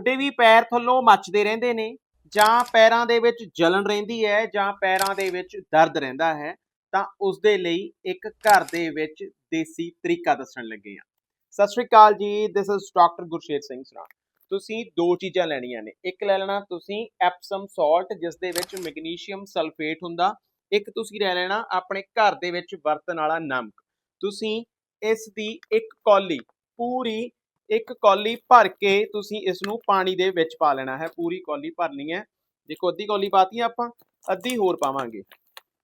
ਤੁਹਾਡੇ ਵੀ ਪੈਰ ਥੱਲੋਂ ਮੱਚਦੇ ਰਹਿੰਦੇ ਨੇ, ਜਾਂ ਪੈਰਾਂ ਦੇ ਵਿੱਚ ਜਲਨ ਰਹਿੰਦੀ ਹੈ, ਜਾਂ ਪੈਰਾਂ ਦੇ ਵਿੱਚ ਦਰਦ ਰਹਿੰਦਾ ਹੈ, ਤਾਂ ਉਸ ਦੇ ਲਈ ਇੱਕ ਘਰ ਦੇ ਵਿੱਚ ਦੇਸੀ ਤਰੀਕਾ ਦੱਸਣ ਲੱਗੇ ਹਾਂ। Sat Sri Akal ji this is doctor Gursher Singh Sra. ਤੁਸੀਂ ਦੋ ਚੀਜ਼ਾਂ ਲੈਣੀਆਂ ਨੇ, ਇੱਕ ਲੈ ਲੈਣਾ ਤੁਸੀਂ ਐਪਸਮ ਸਾਲਟ ਜਿਸ ਦੇ ਵਿੱਚ ਮੈਗਨੀਸ਼ੀਅਮ ਸਲਫੇਟ ਹੁੰਦਾ, ਇੱਕ ਤੁਸੀਂ ਲੈ ਲੈਣਾ ਆਪਣੇ ਘਰ ਦੇ ਵਿੱਚ ਵਰਤਣ ਵਾਲਾ ਨਮਕ। ਤੁਸੀਂ ਇਸ ਦੀ ਇੱਕ ਕੌਲੀ ਪੂਰੀ ਇੱਕ ਕੌਲੀ ਭਰ ਕੇ ਤੁਸੀਂ ਇਸ ਨੂੰ ਪਾਣੀ ਦੇ ਵਿੱਚ ਪਾ ਲੈਣਾ ਹੈ। ਪੂਰੀ ਕੌਲੀ ਭਰਨੀ ਹੈ। ਦੇਖੋ, ਅੱਧੀ ਕੌਲੀ ਪਾਤੀ ਆਪਾਂ, ਅੱਧੀ ਹੋਰ ਪਾਵਾਂਗੇ।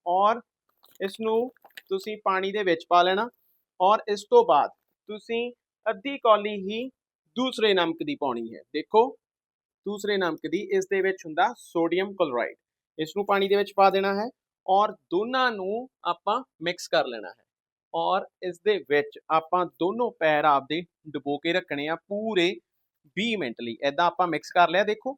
ਔਰ ਇਸ ਨੂੰ ਤੁਸੀਂ ਪਾਣੀ ਦੇ ਵਿੱਚ ਪਾ ਲੈਣਾ। ਔਰ ਇਸ ਤੋਂ ਬਾਅਦ ਤੁਸੀਂ ਅੱਧੀ ਕੌਲੀ ਹੀ ਦੂਸਰੇ ਨਮਕ ਦੀ ਪਾਉਣੀ ਹੈ। ਦੇਖੋ, ਦੂਸਰੇ ਨਮਕ ਦੀ, ਇਸ ਦੇ ਵਿੱਚ ਹੁੰਦਾ ਸੋਡੀਅਮ ਕਲੋਰਾਈਡ। ਇਸ ਨੂੰ ਪਾਣੀ ਦੇ ਵਿੱਚ ਪਾ ਦੇਣਾ ਹੈ। ਔਰ ਦੋਨਾਂ ਨੂੰ ਆਪਾਂ ਮਿਕਸ ਕਰ ਲੈਣਾ ਹੈ। ਔਰ ਇਸ ਦੇ ਵਿੱਚ ਆਪਾਂ ਦੋਨੋਂ ਪੈਰ ਆਪਦੇ ਡੁਬੋ ਕੇ ਰੱਖਣੇ ਆ ਪੂਰੇ 20 ਮਿੰਟ ਲਈ। ਐਦਾਂ ਆਪਾਂ ਮਿਕਸ ਕਰ ਲਿਆ, ਦੇਖੋ।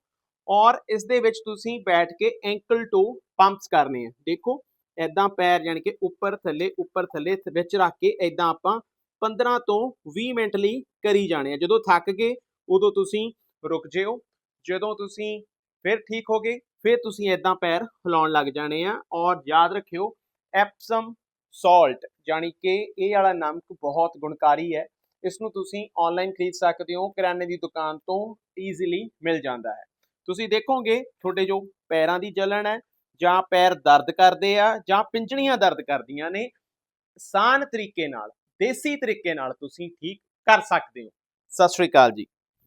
ਔਰ ਇਸ ਦੇ ਵਿੱਚ ਤੁਸੀਂ ਬੈਠ ਕੇ ਐਂਕਲ ਟੋ ਪੰਪਸ ਕਰਨੇ ਆ। ਦੇਖੋ ਐਦਾਂ ਪੈਰ ਜਾਣੀ ਕਿ ਉੱਪਰ ਥੱਲੇ ਉੱਪਰ ਥੱਲੇ ਵਿੱਚ ਰੱਖ ਕੇ ਐਦਾਂ ਆਪਾਂ 15 ਤੋਂ 20 ਮਿੰਟ ਲਈ ਕਰੀ ਜਾਣੇ ਆ। ਜਦੋਂ ਥੱਕ ਗਏ, ਉਦੋਂ ਤੁਸੀਂ ਰੁਕ ਜਿਓ। ਜਦੋਂ ਤੁਸੀਂ ਫਿਰ ਠੀਕ ਹੋ ਗਏ, ਫਿਰ ਤੁਸੀਂ ਐਦਾਂ ਪੈਰ ਹਿਲਾਉਣ ਲੱਗ ਜਾਣੇ ਆ। ਔਰ ਯਾਦ ਰੱਖਿਓ, ਐਪਸਮ ਸਾਲਟ ਜਾਣੀ ਕਿ ਇਹ ਵਾਲਾ ਨਮਕ ਬਹੁਤ ਗੁਣਕਾਰੀ ਹੈ। ਇਸ ਨੂੰ ਤੁਸੀਂ ਆਨਲਾਈਨ ਖਰੀਦ ਸਕਦੇ ਹੋ। ਕਿਰਾਣੇ ਦੀ ਦੁਕਾਨ ਤੋਂ ਈਜ਼ੀਲੀ ਮਿਲ ਜਾਂਦਾ ਹੈ। ਤੁਸੀਂ ਦੇਖੋਗੇ, ਤੁਹਾਡੇ ਜੋ ਪੈਰਾਂ ਦੀ ਜਲਨ ਹੈ, ਜਾਂ ਪੈਰ ਦਰਦ ਕਰਦੇ ਆ, ਜਾਂ ਪਿੰਜਣੀਆਂ ਦਰਦ ਕਰਦੀਆਂ ਨੇ ਆਸਾਨ ਤਰੀਕੇ ਨਾਲ, ਦੇਸੀ ਤਰੀਕੇ ਨਾਲ ਤੁਸੀਂ ਠੀਕ ਕਰ ਸਕਦੇ ਹੋ। ਸਤਿ ਸ਼੍ਰੀ ਅਕਾਲ ਜੀ।